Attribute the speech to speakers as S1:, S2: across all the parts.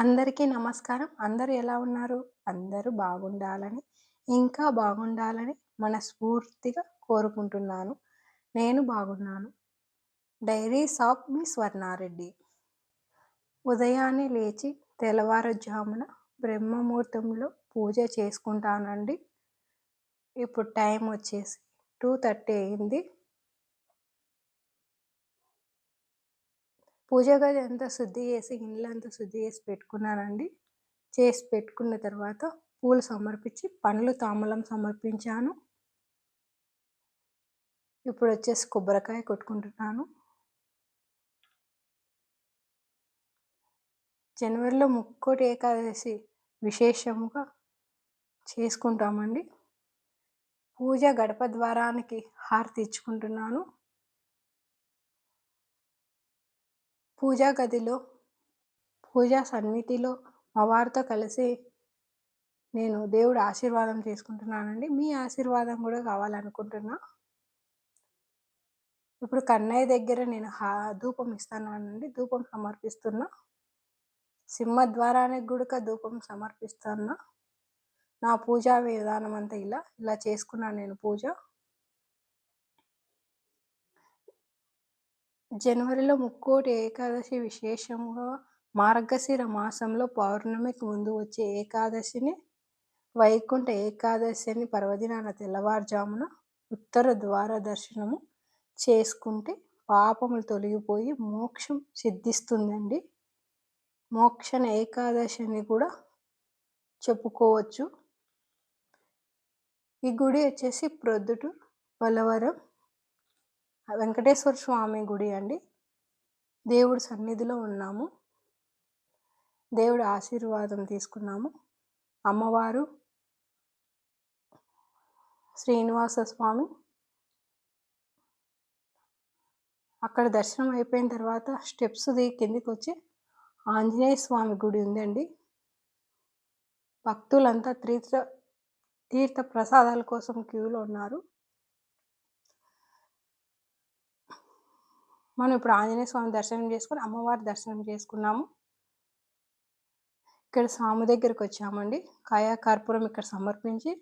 S1: అందరికీ నమస్కారం. అందరూ ఎలా ఉన్నారు? అందరూ బాగుండాలని ఇంకా బాగుండాలని మనస్ఫూర్తిగా కోరుకుంటున్నాను. నేను బాగున్నాను. డైరీస్ ఆఫ్ మీ స్వర్ణారెడ్డి. ఉదయాన్నే లేచి తెల్లవారుజామున బ్రహ్మముహూర్తంలో పూజ చేసుకుంటానండి. ఇప్పుడు టైం వచ్చేసి టూ థర్టీ అయింది. పూజ గది అంతా శుద్ధి చేసి ఇండ్లంతా శుద్ధి చేసి పెట్టుకున్నానండి. చేసి పెట్టుకున్న తర్వాత పూలు సమర్పించి పండ్లు తామలం సమర్పించాను. ఇప్పుడు వచ్చేసి కొబ్బరికాయ కొట్టుకుంటున్నాను. జనవరిలో ముక్కోటి ఏకాదశి విశేషముగా చేసుకుంటామండి. పూజ గడప ద్వారానికి హారతి ఇచ్చుకుంటున్నాను. పూజా గదిలో పూజా సన్నిధిలో మా వారితో కలిసి నేను దేవుడు ఆశీర్వాదం చేసుకుంటున్నానండి. మీ ఆశీర్వాదం కూడా కావాలనుకుంటున్నా. ఇప్పుడు కన్నయ్య దగ్గర నేను హా ధూపం ఇస్తానండి. ధూపం సమర్పిస్తున్నా. సింహద్వారానికి కూడా ధూపం సమర్పిస్తున్నా. నా పూజా విధానం అంతా ఇలా ఇలా చేసుకున్నాను నేను పూజ. జనవరిలో ముక్కోటి ఏకాదశి విశేషంగా మార్గశిర మాసంలో పౌర్ణమికి ముందు వచ్చే ఏకాదశిని వైకుంఠ ఏకాదశి అని పర్వదినాన తెల్లవారుజామున ఉత్తర ద్వార దర్శనము చేసుకుంటే పాపములు తొలగిపోయి మోక్షం సిద్ధిస్తుందండి. మోక్షణ ఏకాదశి అని కూడా చెప్పుకోవచ్చు. ఈ గుడి వచ్చేసి ప్రొద్దుటు వలవరం వెంకటేశ్వర స్వామి గుడి అండి. దేవుడి సన్నిధిలో ఉన్నాము. దేవుడి ఆశీర్వాదం తీసుకున్నాము. అమ్మవారు శ్రీనివాస స్వామి. అక్కడ దర్శనం అయిపోయిన తర్వాత స్టెప్స్ దిగి కిందికి వచ్చి ఆంజనేయ స్వామి గుడి ఉందండి. భక్తులంతా తీర్థ తీర్థ ప్రసాదాల కోసం క్యూలో ఉన్నారు. మనం ఇప్పుడు ఆంజనేయ స్వామి దర్శనం చేసుకుని అమ్మవారి దర్శనం చేసుకున్నాము. ఇక్కడ స్వామి దగ్గరికి వచ్చామండి. కాయా కర్పూరం ఇక్కడ సమర్పించి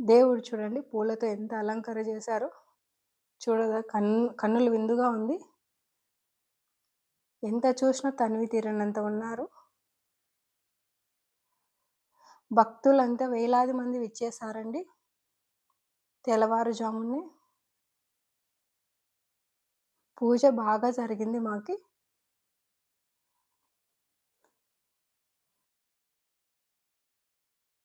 S1: దేవుడు చూడండి పూలతో ఎంత అలంకరణ చేశారో. చూడగా కన్ను కన్నులు విందుగా ఉంది. ఎంత చూసినా తనివి తీరనంత ఉన్నారు. భక్తులంతా వేలాది మంది విచ్చేశారండి తెల్లవారుజామునే. పూజ బాగా జరిగింది మాకు.